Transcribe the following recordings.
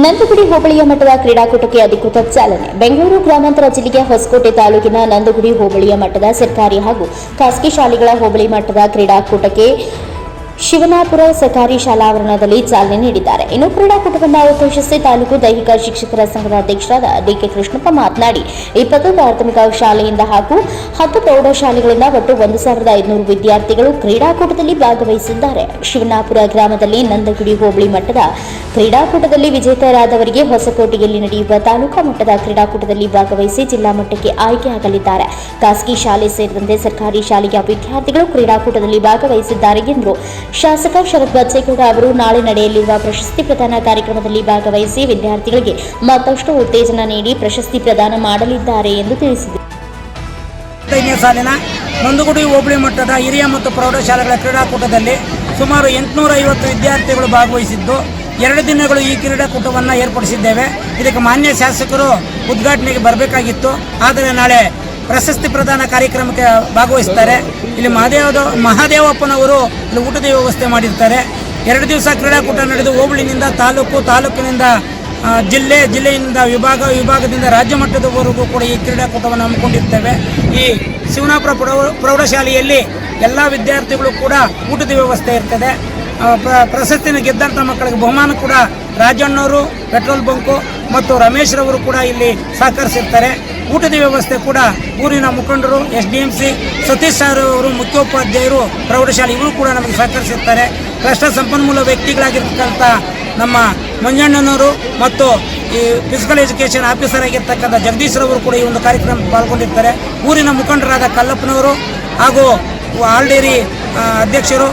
ನಂದಗುಡಿ ಹೋಬಳಿಯ ಮಠದ ಕ್ರೀಡಾಕೂಟಕ್ಕೆ ಅಧಿಕೃತ ಚಾಲನೆ. ಬೆಂಗಳೂರು ಗ್ರಾಮಾಂತರ ಜಿಲ್ಲೆಯ ಹೊಸಕೋಟೆ ತಾಲೂಕಿನ ನಂದಗುಡಿ ಹೋಬಳಿಯ ಮಠದ ಸರ್ಕಾರಿ ಹಾಗೂ ಖಾಸಗಿ ಶಾಲೆಗಳ ಹೋಬಳಿ ಮಟ್ಟದ ಕ್ರೀಡಾಕೂಟಕ್ಕೆ ಶಿವನಾಪುರ ಸರ್ಕಾರಿ ಶಾಲಾ ಆವರಣದಲ್ಲಿ ಚಾಲನೆ ನೀಡಿದ್ದಾರೆ. ಇನ್ನು ಕ್ರೀಡಾಕೂಟವನ್ನು ಉದ್ದೇಶಿಸಿ ತಾಲೂಕು ದೈಹಿಕ ಶಿಕ್ಷಕರ ಸಂಘದ ಅಧ್ಯಕ್ಷರಾದ ಡಿಕೆ ಕೃಷ್ಣಪ್ಪ ಮಾತನಾಡಿ, ಇಪ್ಪತ್ತು ಪ್ರಾಥಮಿಕ ಶಾಲೆಯಿಂದ ಹಾಗೂ ಹತ್ತು ಪ್ರೌಢಶಾಲೆಗಳಿಂದ ಒಟ್ಟು ಒಂದು ಸಾವಿರದ ಐದುನೂರು ವಿದ್ಯಾರ್ಥಿಗಳು ಕ್ರೀಡಾಕೂಟದಲ್ಲಿ ಭಾಗವಹಿಸಿದ್ದಾರೆ. ಶಿವನಾಪುರ ಗ್ರಾಮದಲ್ಲಿ ನಂದಗುಡಿ ಹೋಬಳಿ ಮಟ್ಟದ ಕ್ರೀಡಾಕೂಟದಲ್ಲಿ ವಿಜೇತರಾದವರಿಗೆ ಹೊಸಕೋಟೆಯಲ್ಲಿ ನಡೆಯುವ ತಾಲೂಕಾ ಮಟ್ಟದ ಕ್ರೀಡಾಕೂಟದಲ್ಲಿ ಭಾಗವಹಿಸಿ ಜಿಲ್ಲಾ ಮಟ್ಟಕ್ಕೆ ಆಯ್ಕೆಯಾಗಲಿದ್ದಾರೆ ಖಾಸಗಿ ಶಾಲೆ ಸೇರಿದಂತೆ ಸರ್ಕಾರಿ ಶಾಲೆಯ ವಿದ್ಯಾರ್ಥಿಗಳು ಕ್ರೀಡಾಕೂಟದಲ್ಲಿ ಭಾಗವಹಿಸಿದ್ದಾರೆ ಎಂದರು ಶಾಸಕ ಶರತ್ ಬಚ್ಚೇಗೌಡ ಅವರು ನಾಳೆ ನಡೆಯಲಿರುವ ಪ್ರಶಸ್ತಿ ಪ್ರದಾನ ಕಾರ್ಯಕ್ರಮದಲ್ಲಿ ಭಾಗವಹಿಸಿ ವಿದ್ಯಾರ್ಥಿಗಳಿಗೆ ಮತ್ತಷ್ಟು ಉತ್ತೇಜನ ನೀಡಿ ಪ್ರಶಸ್ತಿ ಪ್ರದಾನ ಮಾಡಲಿದ್ದಾರೆ ಎಂದು ತಿಳಿಸಿದರು. ಸಾಲಿನ ನಂದುಗುಡಿ ಹೋಬಳಿ ಮಟ್ಟದ ಹಿರಿಯ ಮತ್ತು ಪ್ರೌಢಶಾಲೆಗಳ ಕ್ರೀಡಾಕೂಟದಲ್ಲಿ ಸುಮಾರು ಎಂಟುನೂರ ಐವತ್ತು ವಿದ್ಯಾರ್ಥಿಗಳು ಭಾಗವಹಿಸಿದ್ದು, ಎರಡು ದಿನಗಳು ಈ ಕ್ರೀಡಾಕೂಟವನ್ನು ಏರ್ಪಡಿಸಿದ್ದೇವೆ. ಇದಕ್ಕೆ ಮಾನ್ಯ ಶಾಸಕರು ಉದ್ಘಾಟನೆಗೆ ಬರಬೇಕಾಗಿತ್ತು. ಆದರೆ ನಾಳೆ ಪ್ರಶಸ್ತಿ ಪ್ರದಾನ ಕಾರ್ಯಕ್ರಮಕ್ಕೆ ಭಾಗವಹಿಸ್ತಾರೆ. ಇಲ್ಲಿ ಮಹಾದೇವ ಮಹಾದೇವಪ್ಪನವರು ಇಲ್ಲಿ ಊಟದ ವ್ಯವಸ್ಥೆ ಮಾಡಿರ್ತಾರೆ. ಎರಡು ದಿವಸ ಕ್ರೀಡಾಕೂಟ ನಡೆದು ಹೋಬಳಿನಿಂದ ತಾಲೂಕು, ತಾಲೂಕಿನಿಂದ ಜಿಲ್ಲೆ, ಜಿಲ್ಲೆಯಿಂದ ವಿಭಾಗ, ವಿಭಾಗದಿಂದ ರಾಜ್ಯ ಮಟ್ಟದವರೆಗೂ ಕೂಡ ಈ ಕ್ರೀಡಾಕೂಟವನ್ನು ಹಮ್ಮಿಕೊಂಡಿರ್ತೇವೆ. ಈ ಶಿವನಾಪುರ ಪ್ರೌಢ, ಪ್ರೌಢಶಾಲೆಯಲ್ಲಿ ಎಲ್ಲ ವಿದ್ಯಾರ್ಥಿಗಳು ಕೂಡ ಊಟದ ವ್ಯವಸ್ಥೆ ಇರ್ತದೆ. ಪ್ರಶಸ್ತಿನ ಗೆದ್ದಂಥ ಮಕ್ಕಳಿಗೆ ಬಹುಮಾನ ಕೂಡ ರಾಜಣ್ಣವರು, ಪೆಟ್ರೋಲ್ ಬಂಕು ಮತ್ತು ರಮೇಶ್ ರವರು ಕೂಡ ಇಲ್ಲಿ ಸಹಕರಿಸಿರ್ತಾರೆ. ಊಟದ ವ್ಯವಸ್ಥೆ ಕೂಡ ಊರಿನ ಮುಖಂಡರು, S D M C, Satish sir ಅವರು ಮುಖ್ಯೋಪಾಧ್ಯಾಯರು, ಪ್ರೌಢಶಾಲೆ ಇವರು ಕೂಡ ನಮಗೆ ಸಹಕರಿಸುತ್ತಾರೆ. ಕಷ್ಟ ಸಂಪನ್ಮೂಲ ವ್ಯಕ್ತಿಗಳಾಗಿರ್ತಕ್ಕಂಥ ನಮ್ಮ ಮಂಜಣ್ಣನವರು ಮತ್ತು ಈ ಫಿಸಿಕಲ್ ಎಜುಕೇಷನ್ ಆಫೀಸರ್ ಆಗಿರ್ತಕ್ಕಂಥ ಜಗದೀಶ್ ರವರು ಕೂಡ ಈ ಒಂದು ಕಾರ್ಯಕ್ರಮ ಪಾಲ್ಗೊಂಡಿರ್ತಾರೆ. ಊರಿನ ಮುಖಂಡರಾದ ಕಲ್ಲಪ್ಪನವರು ಹಾಗೂ ಆಲ್ಡೇರಿ ಅಧ್ಯಕ್ಷರು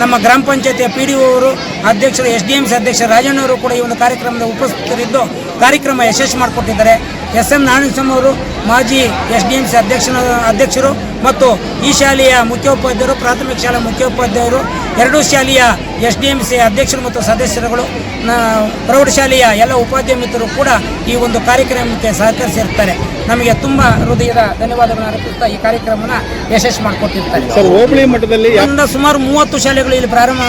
ನಮ್ಮ ಗ್ರಾಮ ಪಂಚಾಯತಿಯ ಪಿ ಡಿ ಅವರು, ಅಧ್ಯಕ್ಷರು, ಎಸ್ ಡಿ ಎಂ ಸಿ ಅಧ್ಯಕ್ಷ ರಾಜಣ್ಣವರು ಕೂಡ ಈ ಒಂದು ಕಾರ್ಯಕ್ರಮದ ಉಪಸ್ಥಿತರಿದ್ದು ಕಾರ್ಯಕ್ರಮ ಯಶಸ್ವಿ ಮಾಡಿಕೊಟ್ಟಿದ್ದಾರೆ. ಎಸ್ ಎಂ ನಾರಾಯಣಸ್ವಾಮಿ ಅವರು ಮಾಜಿ ಎಸ್ ಡಿ ಎಂ ಸಿ ಅಧ್ಯಕ್ಷನ ಅಧ್ಯಕ್ಷರು ಮತ್ತು ಈ ಶಾಲೆಯ ಮುಖ್ಯೋಪಾಧ್ಯಾಯರು ಪ್ರಾಥಮಿಕ ಶಾಲೆ ಮುಖ್ಯೋಪಾಧ್ಯಾಯರು ಎರಡೂ ಶಾಲೆಯ ಎಸ್ ಡಿ ಎಂ ಸಿ ಅಧ್ಯಕ್ಷರು ಮತ್ತು ಸದಸ್ಯರುಗಳು ಪ್ರೌಢಶಾಲೆಯ ಎಲ್ಲ ಉಪಾಧ್ಯಾಯ ಮಿತ್ರರು ಕೂಡ ಈ ಒಂದು ಕಾರ್ಯಕ್ರಮಕ್ಕೆ ಸಹಕರಿಸಿರ್ತಾರೆ. ನಮಗೆ ತುಂಬ ಹೃದಯದ ಧನ್ಯವಾದಗಳನ್ನು ಅರ್ಪಿಸ್ತಾ ಈ ಕಾರ್ಯಕ್ರಮನ ಯಶಸ್ವಿ ಮಾಡಿಕೊಟ್ಟಿರ್ತಾರೆ. ಹೋಬಳಿ ಮಟ್ಟದಲ್ಲಿ ಸುಮಾರು ಮೂವತ್ತು ಶಾಲೆಗಳು ಇಲ್ಲಿ ಪ್ರಾರಂಭ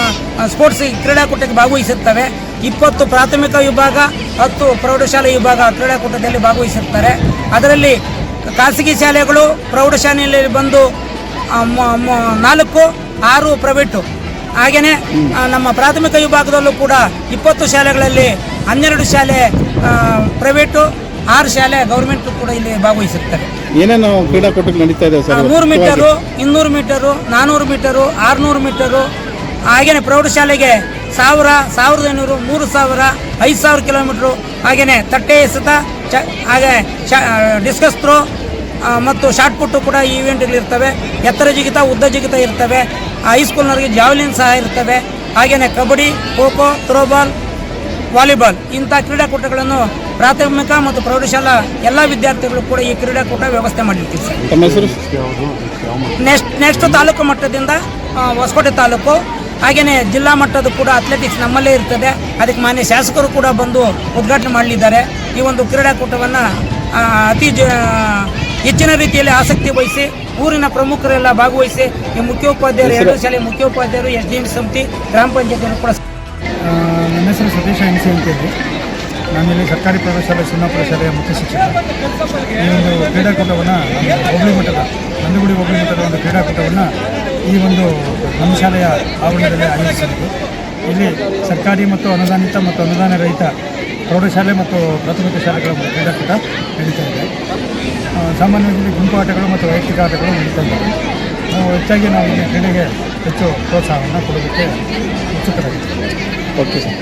ಸ್ಪೋರ್ಟ್ಸ್ ಕ್ರೀಡಾಕೂಟಕ್ಕೆ ಭಾಗವಹಿಸುತ್ತವೆ. ಇಪ್ಪತ್ತು ಪ್ರಾಥಮಿಕ ವಿಭಾಗ ಹತ್ತು ಪ್ರೌಢಶಾಲೆ ವಿಭಾಗ ಕ್ರೀಡಾಕೂಟದಲ್ಲಿ ಭಾಗವಹಿಸಿರ್ತಾರೆ. ಅದರಲ್ಲಿ ಖಾಸಗಿ ಶಾಲೆಗಳು ಪ್ರೌಢಶಾಲೆಯಲ್ಲಿ ಬಂದು ನಾಲ್ಕು ಆರು ಪ್ರೈವೇಟು ಹಾಗೆಯೇ ನಮ್ಮ ಪ್ರಾಥಮಿಕ ವಿಭಾಗದಲ್ಲೂ ಕೂಡ ಇಪ್ಪತ್ತು ಶಾಲೆಗಳಲ್ಲಿ ಹನ್ನೆರಡು ಶಾಲೆ ಪ್ರೈವೇಟು ಆರು ಶಾಲೆ ಗೌರ್ಮೆಂಟ್ ಕೂಡ ಇಲ್ಲಿ ಭಾಗವಹಿಸುತ್ತಾರೆ ಏನೇನು ಕ್ರೀಡಾಕೂಟಗಳು ನಡೀತಾ ಇದೆ ನೂರು ಮೀಟರು ಇನ್ನೂರು ಮೀಟರು ನಾನ್ನೂರು ಮೀಟರು ಆರುನೂರು ಮೀಟರು ಹಾಗೆಯೇ ಪ್ರೌಢಶಾಲೆಗೆ ಸಾವಿರ ಸಾವಿರದ ಐನೂರು ಮೂರು ಸಾವಿರ ಐದು ಸಾವಿರ ಕಿಲೋಮೀಟ್ರು ಹಾಗೆಯೇ ತಟ್ಟೆ ಎಸೆತ ಚ ಹಾಗೆ ಶ ಡಿಸ್ಕಸ್ ಥ್ರೋ ಮತ್ತು ಶಾರ್ಟ್ ಪುಟ್ಟು ಕೂಡ ಇವೆಂಟ್ಗಳಿರ್ತವೆ ಎತ್ತರ ಜಿಗಿತ ಉದ್ದ ಜಿಗಿತ ಇರ್ತವೆ. ಹೈಸ್ಕೂಲ್ನವರಿಗೆ ಜಾವ್ಲಿನ್ ಸಹ ಇರ್ತವೆ. ಹಾಗೆಯೇ ಕಬಡ್ಡಿ ಖೋ ಖೋ ಥ್ರೋಬಾಲ್ ವಾಲಿಬಾಲ್ ಇಂಥ ಕ್ರೀಡಾಕೂಟಗಳನ್ನು ಪ್ರಾಥಮಿಕ ಮತ್ತು ಪ್ರೌಢಶಾಲಾ ಎಲ್ಲ ವಿದ್ಯಾರ್ಥಿಗಳು ಕೂಡ ಈ ಕ್ರೀಡಾಕೂಟ ವ್ಯವಸ್ಥೆ ಮಾಡಿರ್ತೀವಿ ಸರ್. ನೆಕ್ಸ್ಟ್ ನೆಕ್ಸ್ಟ್ ತಾಲೂಕು ಮಟ್ಟದಿಂದ ಹೊಸಕೋಟೆ ತಾಲೂಕು ಹಾಗೆಯೇ ಜಿಲ್ಲಾ ಮಟ್ಟದ ಕೂಡ ಅಥ್ಲೆಟಿಕ್ಸ್ ನಮ್ಮಲ್ಲೇ ಇರ್ತದೆ. ಅದಕ್ಕೆ ಮಾನ್ಯ ಶಾಸಕರು ಕೂಡ ಬಂದು ಉದ್ಘಾಟನೆ ಮಾಡಲಿದ್ದಾರೆ. ಈ ಒಂದು ಕ್ರೀಡಾಕೂಟವನ್ನು ಅತಿ ಜ ಹೆಚ್ಚಿನ ರೀತಿಯಲ್ಲಿ ಆಸಕ್ತಿ ವಹಿಸಿ ಊರಿನ ಪ್ರಮುಖರೆಲ್ಲ ಭಾಗವಹಿಸಿ ಈ ಮುಖ್ಯೋಪಾಧ್ಯಾಯರು ಎರಡು ಶಾಲೆ ಮುಖ್ಯೋಪಾಧ್ಯಾಯರು ಎಸ್ ಡಿ ಎಂ ಸಮಿತಿ ಗ್ರಾಮ ಪಂಚಾಯತ್ ಕೂಡ ನನ್ನ ಹೆಸರು ಸತೀಶ್ ಎನ್ ಸಿ ಅಂತೇಳಿ ನಾನಿಲ್ಲಿ ಸರ್ಕಾರಿ ಪ್ರೌಢಶಾಲೆ ಶಿವನಾಪುರ ಶಾಲೆಯ ಮುಖ್ಯ ಶಿಕ್ಷಕ. ಈ ಒಂದು ಕ್ರೀಡಾಕೂಟವನ್ನು ಹೋಬಳಿ ಮಟ್ಟದ ನಂದಗುಡಿ ಹೋಬಳಿ ಮಟ್ಟದ ಒಂದು ಕ್ರೀಡಾಕೂಟವನ್ನು ಈ ಒಂದು ಧರ್ಮಶಾಲೆಯ ಶಾಲೆಯ ಆವರಣದಲ್ಲಿ ಆಯೋಜಿಸಿದ್ದು ಇಲ್ಲಿ ಸರ್ಕಾರಿ ಮತ್ತು ಅನುದಾನಿತ ಮತ್ತು ಅನುದಾನ ರಹಿತ ಪ್ರೌಢಶಾಲೆ ಮತ್ತು ಪ್ರಾಥಮಿಕ ಶಾಲೆಗಳ ಕ್ರೀಡಾಕೂಟ ನಡೀತಾ ಇದೆ. ಸಾಮಾನ್ಯವಾಗಿ ಗುಂಪು ಆಟಗಳು ಮತ್ತು ವೈಯಕ್ತಿಕ ಆಟಗಳು ನಡೀತಾ ಇದ್ದಾವೆ. ನಾವು ಹೆಚ್ಚಾಗಿ ನಾವು ಈ ಕ್ರೀಡೆಗೆ ಹೆಚ್ಚು ಪ್ರೋತ್ಸಾಹವನ್ನು ಕೊಡೋದಕ್ಕೆ ಉತ್ಸುಕರಾಗಿದ್ದೀವಿ. Okay sir.